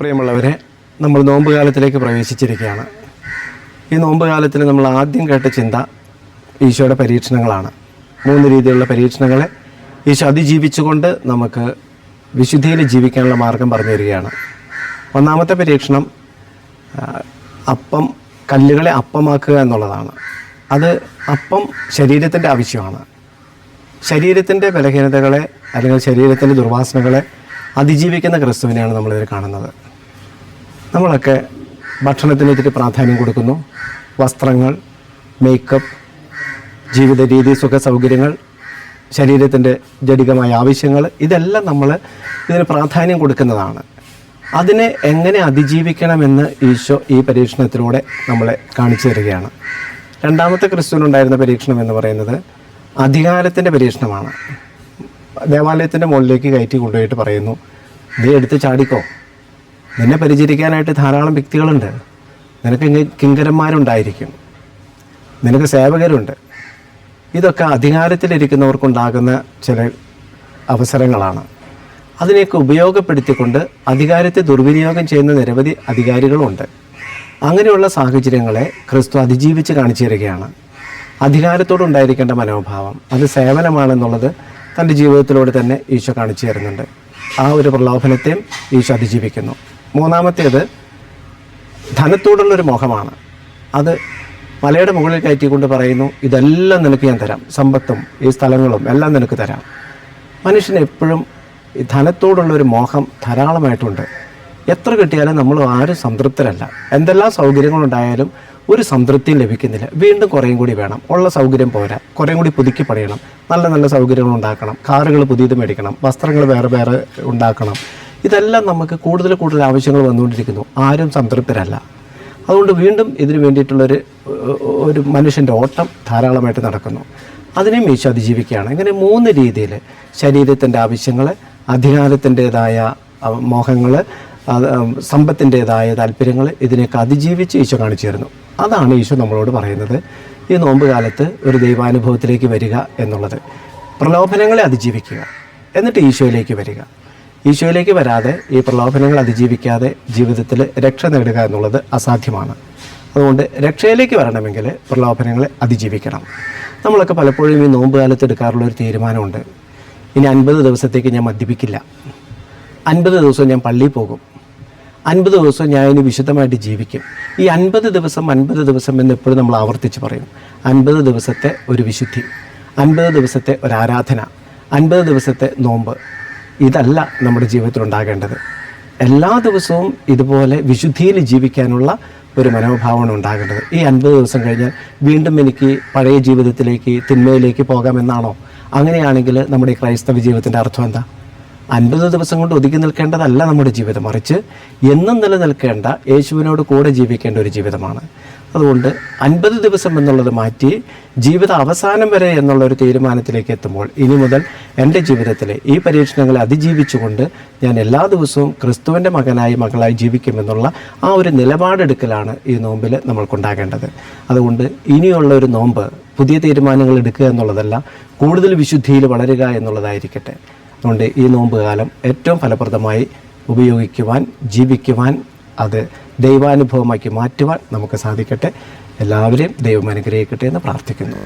പ്രിയമുള്ളവരെ നമ്മൾ നോമ്പ് കാലത്തിലേക്ക് പ്രവേശിച്ചിരിക്കുകയാണ്. ഈ നോമ്പ് കാലത്തിൽ നമ്മൾ ആദ്യം കേട്ട ചിന്ത ഈശോയുടെ പരീക്ഷണങ്ങളാണ്. മൂന്ന് രീതിയിലുള്ള പരീക്ഷണങ്ങളെ ഈശോ അതിജീവിച്ചുകൊണ്ട് നമുക്ക് വിശുദ്ധിയിൽ ജീവിക്കാനുള്ള മാർഗം പറഞ്ഞു തരികയാണ്. ഒന്നാമത്തെ പരീക്ഷണം അപ്പം കല്ലുകളെ അപ്പമാക്കുക എന്നുള്ളതാണ്. അത് അപ്പം ശരീരത്തിന്റെ ആവശ്യമാണ്. ശരീരത്തിന്റെ ബലഹീനതകളെ അല്ലെങ്കിൽ ശരീരത്തിന്റെ ദുർവാസനകളെ അതിജീവിക്കുന്ന ക്രിസ്തുവിനെയാണ് നമ്മളിതിൽ കാണുന്നത്. നമ്മളൊക്കെ ഭക്ഷണത്തിന് ഇത്തിരി പ്രാധാന്യം കൊടുക്കുന്നു. വസ്ത്രങ്ങൾ മേക്കപ്പ് ജീവിത രീതി സുഖ സൗകര്യങ്ങൾ ശരീരത്തിന്റെ ജടികമായ ആവശ്യങ്ങൾ ഇതെല്ലാം നമ്മൾ ഇതിന് പ്രാധാന്യം കൊടുക്കുന്നതാണ്. അതിനെ എങ്ങനെ അതിജീവിക്കണമെന്ന് ഈശോ ഈ പരീക്ഷണത്തിലൂടെ നമ്മളെ കാണിച്ചു തരികയാണ്. രണ്ടാമത്തെ ക്രിസ്തുവിനുണ്ടായിരുന്ന പരീക്ഷണം എന്ന് പറയുന്നത് അധികാരത്തിന്റെ പരീക്ഷണമാണ്. ദേവാലയത്തിന്റെ മുകളിലേക്ക് കയറ്റി കൊണ്ടുപോയിട്ട് പറയുന്നു നീ എടുത്ത് ചാടിക്കോ. നിന്നെ പരിചരിക്കാനായിട്ട് ധാരാളം വ്യക്തികളുണ്ട്. നിനക്ക് കിങ്കരന്മാരുണ്ടായിരിക്കും. നിനക്ക് സേവകരുണ്ട്. ഇതൊക്കെ അധികാരത്തിലിരിക്കുന്നവർക്കുണ്ടാകുന്ന ചില അവസരങ്ങളാണ്. അതിനെയൊക്കെ ഉപയോഗപ്പെടുത്തിക്കൊണ്ട് അധികാരത്തെ ദുർവിനിയോഗം ചെയ്യുന്ന നിരവധി അധികാരികളുമുണ്ട് അങ്ങനെയുള്ള സാഹചര്യങ്ങളെ ക്രിസ്തു അതിജീവിച്ച് കാണിച്ചു തരികയാണ് അധികാരത്തോടുണ്ടായിരിക്കേണ്ട മനോഭാവം അത് സേവനമാണെന്നുള്ളത് തന്റെ ജീവിതത്തിലൂടെ തന്നെ ഈശോ കാണിച്ചു തരുന്നുണ്ട്. ആ ഒരു പ്രലോഭനത്തെയും ഈശോ അതിജീവിക്കുന്നു. മൂന്നാമത്തേത് ധനത്തോടുള്ളൊരു മോഹമാണ്. അത് മലയുടെ മുകളിൽ കയറ്റിക്കൊണ്ട് പറയുന്നു ഇതെല്ലാം നിനക്ക് ഞാൻ തരാം. സമ്പത്തും ഈ സ്ഥലങ്ങളും എല്ലാം നിനക്ക് തരാം. മനുഷ്യന് എപ്പോഴും ഈ ധനത്തോടുള്ളൊരു മോഹം ധാരാളമായിട്ടുണ്ട്. എത്ര കിട്ടിയാലും നമ്മൾ ആരും സംതൃപ്തരല്ല. എന്തെല്ലാം സൗകര്യങ്ങളുണ്ടായാലും ഒരു സംതൃപ്തിയും ലഭിക്കുന്നില്ല. വീണ്ടും കുറേയും കൂടി വേണം. ഉള്ള സൗകര്യം പോരാ. കുറേയും കൂടി പുതുക്കി പണിയണം. നല്ല നല്ല സൗകര്യങ്ങൾ ഉണ്ടാക്കണം. കാറുകൾ പുതിയത് മേടിക്കണം. വസ്ത്രങ്ങൾ വേറെ വേറെ ഉണ്ടാക്കണം. ഇതെല്ലാം നമുക്ക് കൂടുതൽ കൂടുതൽ ആവശ്യങ്ങൾ വന്നുകൊണ്ടിരിക്കുന്നു. ആരും സംതൃപ്തരല്ല. അതുകൊണ്ട് വീണ്ടും ഇതിനു വേണ്ടിയിട്ടുള്ളൊരു ഒരു മനുഷ്യന്റെ ഓട്ടം ധാരാളമായിട്ട് നടക്കുന്നു. അതിനെയും ഈശോ അതിജീവിക്കുകയാണ്. ഇങ്ങനെ മൂന്ന് രീതിയിൽ ശരീരത്തിന്റെ ആവശ്യങ്ങൾ അധികാരത്തിന്റെതായ മോഹങ്ങൾ സമ്പത്തിന്റെതായ താല്പര്യങ്ങൾ ഇതിനെയൊക്കെ അതിജീവിച്ച് ഈശോ കാണിച്ചു തരുന്നു അതാണ് ഈശോ നമ്മളോട് പറയുന്നത്. ഈ നോമ്പ് കാലത്ത് ഒരു ദൈവാനുഭവത്തിലേക്ക് വരിക എന്നുള്ളത്. പ്രലോഭനങ്ങളെ അതിജീവിക്കുക. എന്നിട്ട് ഈശോയിലേക്ക് വരിക. ഈശോയിലേക്ക് വരാതെ ഈ പ്രലോഭനങ്ങൾ അതിജീവിക്കാതെ ജീവിതത്തിൽ രക്ഷ നേടുക എന്നുള്ളത് അസാധ്യമാണ്. അതുകൊണ്ട് രക്ഷയിലേക്ക് വരണമെങ്കിൽ പ്രലോഭനങ്ങളെ അതിജീവിക്കണം. നമ്മളൊക്കെ പലപ്പോഴും ഈ നോമ്പ് കാലത്ത് എടുക്കാറുള്ള ഒരു തീരുമാനമുണ്ട്. ഇനി അൻപത് ദിവസത്തേക്ക് ഞാൻ മദ്യപിക്കില്ല. അൻപത് ദിവസം ഞാൻ പള്ളിയിൽ പോകും. അൻപത് ദിവസം ഞാൻ ഇനി വിശുദ്ധമായിട്ട് ജീവിക്കും. ഈ അൻപത് ദിവസം അൻപത് ദിവസം എന്ന് എപ്പോഴും നമ്മൾ ആവർത്തിച്ച് പറയും. അൻപത് ദിവസത്തെ ഒരു വിശുദ്ധി. അൻപത് ദിവസത്തെ ഒരു ആരാധന. അൻപത് ദിവസത്തെ നോമ്പ്. ഇതല്ല നമ്മുടെ ജീവിതത്തിൽ ഉണ്ടാകേണ്ടത് എല്ലാ ദിവസവും ഇതുപോലെ വിശുദ്ധിയിൽ ജീവിക്കാനുള്ള ഒരു മനോഭാവമാണ് ഉണ്ടാകേണ്ടത്. ഈ അൻപത് ദിവസം കഴിഞ്ഞാൽ വീണ്ടും എനിക്ക് പഴയ ജീവിതത്തിലേക്ക് തിന്മയിലേക്ക് പോകാമെന്നാണോ? അങ്ങനെയാണെങ്കിൽ നമ്മുടെ ക്രൈസ്തവ ജീവിതത്തിന്റെ അർത്ഥം എന്താ? അൻപത് ദിവസം കൊണ്ട് ഒതുക്കി നിൽക്കേണ്ടതല്ല നമ്മുടെ ജീവിതം മറിച്ച് എന്നും നിലനിൽക്കേണ്ട യേശുവിനോട് കൂടെ ജീവിക്കേണ്ട ഒരു ജീവിതമാണ്. അതുകൊണ്ട് അൻപത് ദിവസം എന്നുള്ളത് മാറ്റി ജീവിത അവസാനം വരെ എന്നുള്ള ഒരു തീരുമാനത്തിലേക്ക് എത്തുമ്പോൾ ഇനി മുതൽ എന്റെ ജീവിതത്തിലെ ഈ പരീക്ഷണങ്ങളെ അതിജീവിച്ചുകൊണ്ട് ഞാൻ എല്ലാ ദിവസവും ക്രിസ്തുവിന്റെ മകനായി മകളായി ജീവിക്കുമെന്നുള്ള ആ ഒരു നിലപാടെടുക്കലാണ് ഈ നോമ്പിൽ നമ്മൾക്കുണ്ടാകേണ്ടത്. അതുകൊണ്ട് ഇനിയുള്ള ഒരു നോമ്പ് പുതിയ തീരുമാനങ്ങൾ എടുക്കുക എന്നുള്ളതല്ല കൂടുതൽ വിശുദ്ധിയിൽ വളരുക എന്നുള്ളതായിരിക്കട്ടെ. അതുകൊണ്ട് ഈ നോമ്പ് കാലം ഏറ്റവും ഫലപ്രദമായി ഉപയോഗിക്കുവാൻ ജീവിക്കുവാൻ അത് ദൈവാനുഭവമാക്കി മാറ്റുവാൻ നമുക്ക് സാധിക്കട്ടെ. എല്ലാവരെയും ദൈവം അനുഗ്രഹിക്കട്ടെ എന്ന് പ്രാർത്ഥിക്കുന്നു.